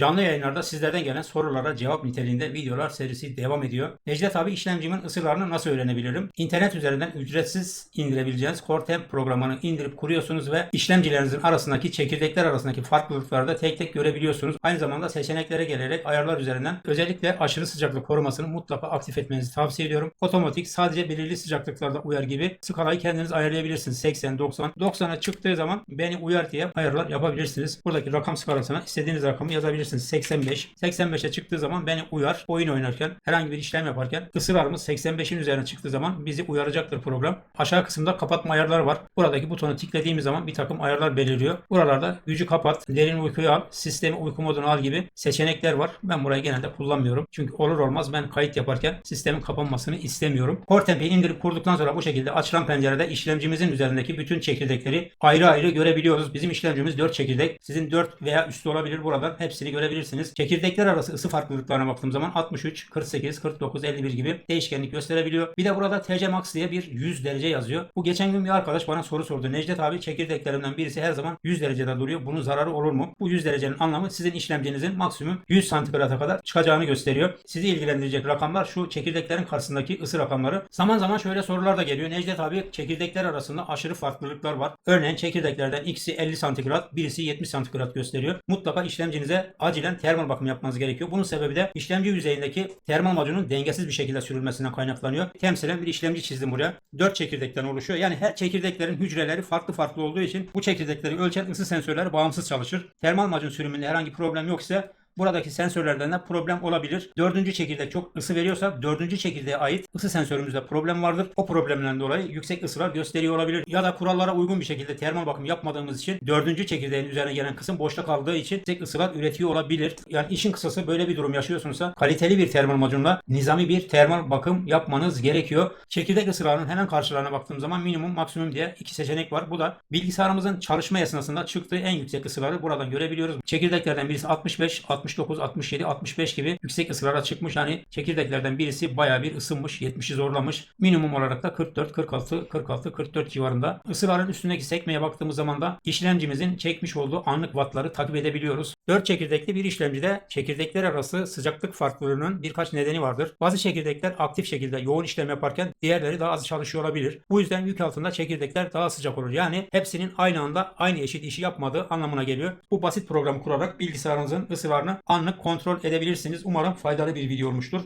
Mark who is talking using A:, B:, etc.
A: Canlı yayınlarda sizlerden gelen sorulara cevap niteliğinde videolar serisi devam ediyor. Necdet abi işlemcimin ısılarını nasıl öğrenebilirim? İnternet üzerinden ücretsiz indirebileceğiniz Cortem programını indirip kuruyorsunuz ve işlemcilerinizin arasındaki çekirdekler arasındaki farklılıkları da tek tek görebiliyorsunuz. Aynı zamanda seçeneklere gelerek ayarlar üzerinden özellikle aşırı sıcaklık korumasını mutlaka aktif etmenizi tavsiye ediyorum. Otomatik sadece belirli sıcaklıklarda uyar gibi skalayı kendiniz ayarlayabilirsiniz. 80, 90. 90'a çıktığı zaman beni uyar diye ayarlar yapabilirsiniz. Buradaki rakam skalasına istediğiniz rakamı yazabilirsiniz. 85. 85'e çıktığı zaman beni uyar. Oyun oynarken, herhangi bir işlem yaparken ısılarımız 85'in üzerine çıktığı zaman bizi uyaracaktır program. Aşağı kısımda kapatma ayarları var. Buradaki butonu tıkladığımız zaman bir takım ayarlar beliriyor. Buralarda gücü kapat, derin uykuyu al, sistemi uyku modunu al gibi seçenekler var. Ben burayı genelde kullanmıyorum. Çünkü olur olmaz ben kayıt yaparken sistemin kapanmasını istemiyorum. Cortempi indirip kurduktan sonra bu şekilde açılan pencerede işlemcimizin üzerindeki bütün çekirdekleri ayrı ayrı görebiliyoruz. Bizim işlemcimiz 4 çekirdek. Sizin 4 veya üstü olabilir buradan. Hepsini görebilirsiniz. Çekirdekler arası ısı farklılıklarına baktığım zaman 63, 48, 49, 51 gibi değişkenlik gösterebiliyor. Bir de burada TC Max diye bir 100 derece yazıyor. Bu geçen gün bir arkadaş bana soru sordu. Necdet abi çekirdeklerimden birisi her zaman 100 derecede duruyor. Bunun zararı olur mu? Bu 100 derecenin anlamı sizin işlemcinizin maksimum 100 santigrata kadar çıkacağını gösteriyor. Sizi ilgilendirecek rakamlar şu çekirdeklerin karşısındaki ısı rakamları. Zaman zaman şöyle sorular da geliyor. Necdet abi çekirdekler arasında aşırı farklılıklar var. Örneğin çekirdeklerden ikisi 50 santigrat, birisi 70 santigrat gösteriyor. Mutlaka işlemcinize acilen termal bakım yapmanız gerekiyor. Bunun sebebi de işlemci yüzeyindeki termal macunun dengesiz bir şekilde sürülmesinden kaynaklanıyor. Temsilen bir işlemci çizdim buraya. 4 çekirdekten oluşuyor. Yani her çekirdeklerin hücreleri farklı farklı olduğu için bu çekirdekleri ölçen ısı sensörleri bağımsız çalışır. Termal macun sürümünde herhangi problem yok ise Buradaki sensörlerden de problem olabilir. Dördüncü çekirdek çok ısı veriyorsa dördüncü çekirdeğe ait ısı sensörümüzde problem vardır. O problemden dolayı yüksek ısılar gösteriyor olabilir. Ya da kurallara uygun bir şekilde termal bakım yapmadığımız için dördüncü çekirdeğin üzerine gelen kısım boşta kaldığı için yüksek ısılar üretiyor olabilir. Yani işin kısası böyle bir durum yaşıyorsunuzsa kaliteli bir termal macunla nizami bir termal bakım yapmanız gerekiyor. Çekirdek ısılarının hemen karşılarına baktığım zaman minimum maksimum diye iki seçenek var. Bu da bilgisayarımızın çalışma esnasında çıktığı en yüksek ısıları buradan görebiliyoruz. Çekirdeklerden birisi 65, 69, 67, 65 gibi yüksek ısılara çıkmış. Yani çekirdeklerden birisi baya bir ısınmış, 70'i zorlamış. Minimum olarak da 44, 46, 46, 44 civarında. Isıların üstündeki sekmeye baktığımız zaman da işlemcimizin çekmiş olduğu anlık wattları takip edebiliyoruz. 4 çekirdekli bir işlemcide çekirdekler arası sıcaklık farklılığının birkaç nedeni vardır. Bazı çekirdekler aktif şekilde yoğun işlem yaparken diğerleri daha az çalışıyor olabilir. Bu yüzden yük altında çekirdekler daha sıcak olur. Yani hepsinin aynı anda aynı eşit işi yapmadığı anlamına geliyor. Bu basit programı kurarak bilgisayarınızın ısılarını anlık kontrol edebilirsiniz. Umarım faydalı bir video olmuştur.